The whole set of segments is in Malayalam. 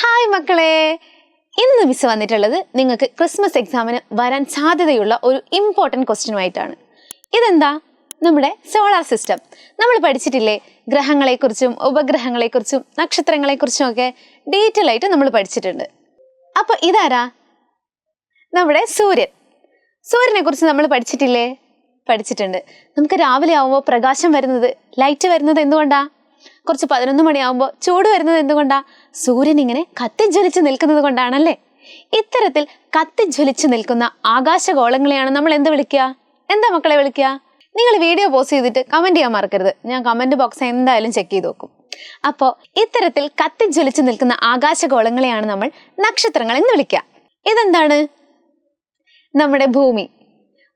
ഹായ് മക്കളെ. ഇന്ന് മിസ് വന്നിട്ടുള്ളത് നിങ്ങൾക്ക് ക്രിസ്മസ് എക്സാമിന് വരാൻ സാധ്യതയുള്ള ഒരു ഇമ്പോർട്ടന്റ് ക്വസ്റ്റ്യനുമായിട്ടാണ് ഇതെന്താ? നമ്മുടെ സോളാർ സിസ്റ്റം നമ്മൾ പഠിച്ചിട്ടില്ലേ ഗ്രഹങ്ങളെക്കുറിച്ചും ഉപഗ്രഹങ്ങളെക്കുറിച്ചും നക്ഷത്രങ്ങളെക്കുറിച്ചും ഒക്കെ ഡീറ്റെയിൽ ആയിട്ട് നമ്മൾ പഠിച്ചിട്ടുണ്ട്. അപ്പോൾ ഇതാരാ? നമ്മുടെ സൂര്യൻ. സൂര്യനെക്കുറിച്ച് നമ്മൾ പഠിച്ചിട്ടില്ലേ? പഠിച്ചിട്ടുണ്ട്. നമുക്ക് രാവിലെ ആവുമ്പോൾ പ്രകാശം വരുന്നത് ലൈറ്റ് വരുന്നത് എന്തുകൊണ്ടാ? കുറച്ച് പതിനൊന്ന് മണിയാവുമ്പോൾ ചൂട് വരുന്നത് എന്തുകൊണ്ടാ? സൂര്യൻ ഇങ്ങനെ കത്തിജ്വലിച്ച് നിൽക്കുന്നത് കൊണ്ടാണല്ലേ? ഇത്തരത്തിൽ കത്തിജ്വലിച്ച് നിൽക്കുന്ന ആകാശഗോളങ്ങളെയാണ് നമ്മൾ എന്ത് വിളിക്കുക? എന്താ മക്കളെ വിളിക്കുക? നിങ്ങൾ വീഡിയോ പോസ്റ്റ് ചെയ്തിട്ട് കമന്റ് ചെയ്യാൻ മറക്കരുത്. ഞാൻ കമന്റ് ബോക്സ് എന്തായാലും ചെക്ക് ചെയ്ത് നോക്കും അപ്പോൾ ഇത്തരത്തിൽ കത്തിജ്വലിച്ച് നിൽക്കുന്ന ആകാശഗോളങ്ങളെയാണ് നമ്മൾ നക്ഷത്രങ്ങൾ എന്ന് വിളിക്കുക. ഇതെന്താണ്? നമ്മുടെ ഭൂമി.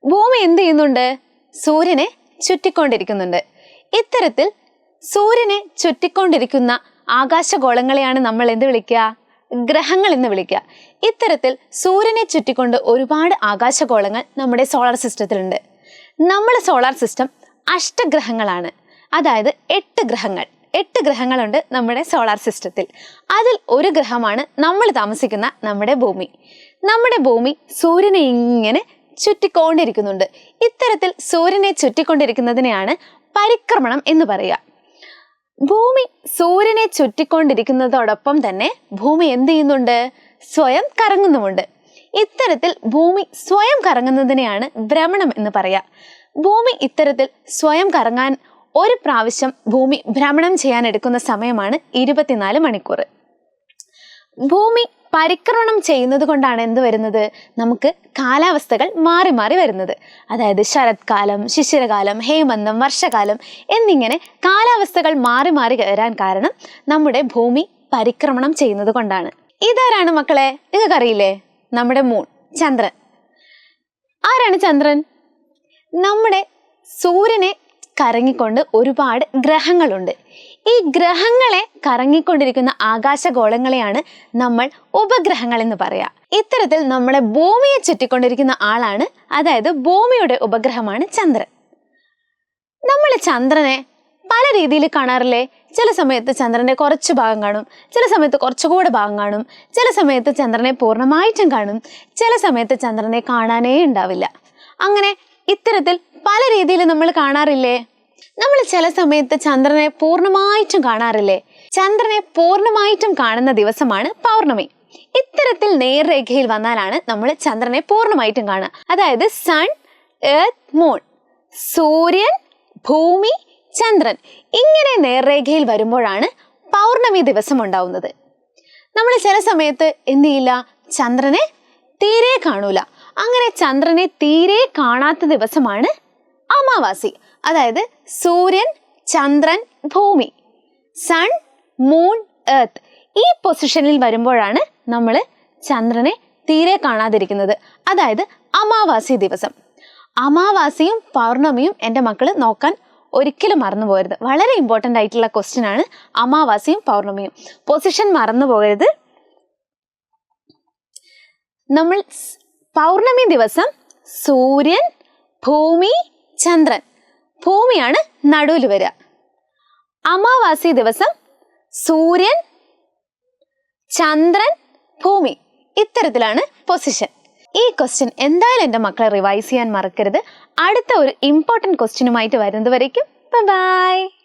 ഭൂമി എന്ത് ചെയ്യുന്നുണ്ട്? സൂര്യനെ ചുറ്റിക്കൊണ്ടിരിക്കുന്നുണ്ട്. ഇത്തരത്തിൽ സൂര്യനെ ചുറ്റിക്കൊണ്ടിരിക്കുന്ന ആകാശഗോളങ്ങളെയാണ് നമ്മൾ എന്ത് വിളിക്കുക? ഗ്രഹങ്ങൾ എന്ന് വിളിക്കുക. ഇത്തരത്തിൽ സൂര്യനെ ചുറ്റിക്കൊണ്ട് ഒരുപാട് ആകാശഗോളങ്ങൾ നമ്മുടെ സോളാർ സിസ്റ്റത്തിലുണ്ട് നമ്മുടെ സോളാർ സിസ്റ്റം അഷ്ടഗ്രഹങ്ങളാണ്. അതായത് എട്ട് ഗ്രഹങ്ങൾ. എട്ട് ഗ്രഹങ്ങളുണ്ട് നമ്മുടെ സോളാർ സിസ്റ്റത്തിൽ. അതിൽ ഒരു ഗ്രഹമാണ് നമ്മൾ താമസിക്കുന്ന നമ്മുടെ ഭൂമി. നമ്മുടെ ഭൂമി സൂര്യനെ ഇങ്ങനെ ചുറ്റിക്കൊണ്ടിരിക്കുന്നുണ്ട്. ഇത്തരത്തിൽ സൂര്യനെ ചുറ്റിക്കൊണ്ടിരിക്കുന്നതിനെയാണ് പരിക്രമണം എന്ന് പറയുക. ഭൂമി സൂര്യനെ ചുറ്റിക്കൊണ്ടിരിക്കുന്നതോടൊപ്പം തന്നെ ഭൂമി എന്ത് ചെയ്യുന്നുണ്ട്? സ്വയം കറങ്ങുന്നുമുണ്ട്. ഇത്തരത്തിൽ ഭൂമി സ്വയം കറങ്ങുന്നതിനെയാണ് ഭ്രമണം എന്ന് പറയാ. ഭൂമി ഇത്തരത്തിൽ സ്വയം കറങ്ങാൻ ഒരു പ്രാവശ്യം ഭൂമി ഭ്രമണം ചെയ്യാൻ എടുക്കുന്ന സമയമാണ് ഇരുപത്തിനാല് മണിക്കൂർ ഭൂമി പരിക്രമണം ചെയ്യുന്നത് കൊണ്ടാണ് എന്ത് വരുന്നത്? നമുക്ക് കാലാവസ്ഥകൾ മാറി മാറി വരുന്നത്. അതായത് ശരത്കാലം ശിശിരകാലം ഹേമന്തം വർഷകാലം എന്നിങ്ങനെ കാലാവസ്ഥകൾ മാറി മാറി വരാൻ കാരണം നമ്മുടെ ഭൂമി പരിക്രമണം ചെയ്യുന്നത് കൊണ്ടാണ്. ഇതാരാണ് മക്കളെ? നിങ്ങൾക്കറിയില്ലേ? നമ്മുടെ മൂൺ ചന്ദ്രൻ. ആരാണ് ചന്ദ്രൻ? നമ്മുടെ സൂര്യനെ കറങ്ങിക്കൊണ്ട് ഒരുപാട് ഗ്രഹങ്ങളുണ്ട്. ഈ ഗ്രഹങ്ങളെ കറങ്ങിക്കൊണ്ടിരിക്കുന്ന ആകാശഗോളങ്ങളെയാണ് നമ്മൾ ഉപഗ്രഹങ്ങൾ എന്ന് പറയാം. ഇത്തരത്തിൽ നമ്മളെ ഭൂമിയെ ചുറ്റിക്കൊണ്ടിരിക്കുന്ന ആളാണ് അതായത് ഭൂമിയുടെ ഉപഗ്രഹമാണ് ചന്ദ്രൻ. നമ്മൾ ചന്ദ്രനെ പല രീതിയിൽ കാണാറില്ലേ? ചില സമയത്ത് ചന്ദ്രന്റെ കുറച്ച് ഭാഗം കാണും ചില സമയത്ത് കുറച്ചുകൂടെ ഭാഗം കാണും ചില സമയത്ത് ചന്ദ്രനെ പൂർണമായിട്ടും കാണും ചില സമയത്ത് ചന്ദ്രനെ കാണാനേ ഉണ്ടാവില്ല. അങ്ങനെ ഇത്തരത്തിൽ പല രീതിയിൽ നമ്മൾ കാണാറില്ലേ? നമ്മൾ ചില സമയത്ത് ചന്ദ്രനെ പൂർണമായിട്ടും കാണാറില്ലേ? ചന്ദ്രനെ പൂർണമായിട്ടും കാണുന്ന ദിവസമാണ് പൗർണമി. ഇത്തരത്തിൽ നേർരേഖയിൽ വന്നാലാണ് നമ്മൾ ചന്ദ്രനെ പൂർണമായിട്ടും കാണുക. അതായത് സൺ എർത്ത് മൂൺ സൂര്യൻ ഭൂമി ചന്ദ്രൻ ഇങ്ങനെ നേർരേഖയിൽ വരുമ്പോഴാണ് പൗർണമി ദിവസം ഉണ്ടാവുന്നത്. നമ്മൾ ചില സമയത്ത് എന്ത് ചന്ദ്രനെ തീരെ കാണൂല. അങ്ങനെ ചന്ദ്രനെ തീരെ കാണാത്ത ദിവസമാണ് അമാവാസി. അതായത് സൂര്യൻ ചന്ദ്രൻ ഭൂമി. സൺ മൂൺ എർത്ത് ഈ പൊസിഷനിൽ വരുമ്പോഴാണ് നമ്മൾ ചന്ദ്രനെ തീരെ കാണാതിരിക്കുന്നത്. അതായത് അമാവാസി ദിവസം. അമാവാസിയും പൗർണമിയും എന്റെ മക്കൾ നോക്കാൻ ഒരിക്കലും മറന്നു പോകരുത്. വളരെ ഇമ്പോർട്ടന്റ് ആയിട്ടുള്ള ക്വസ്റ്റ്യൻ ആണ് അമാവാസിയും പൗർണമിയും. പൊസിഷൻ മറന്നു പോകരുത്. നമ്മൾ പൗർണമി ദിവസം സൂര്യൻ ഭൂമി ചന്ദ്രൻ. ഭൂമിയാണ് നടുവിൽ വരിക. അമാവാസി ദിവസം സൂര്യൻ ചന്ദ്രൻ ഭൂമി. ഇത്തരത്തിലാണ് പൊസിഷൻ ഈ ക്വസ്റ്റ്യൻ എന്തായാലും എന്റെ മക്കളെ റിവൈസ് ചെയ്യാൻ മറക്കരുത്. അടുത്ത ഒരു ഇമ്പോർട്ടന്റ് ക്വസ്റ്റ്യനുമായിട്ട് വരുന്നത് വരയ്ക്കും ബൈ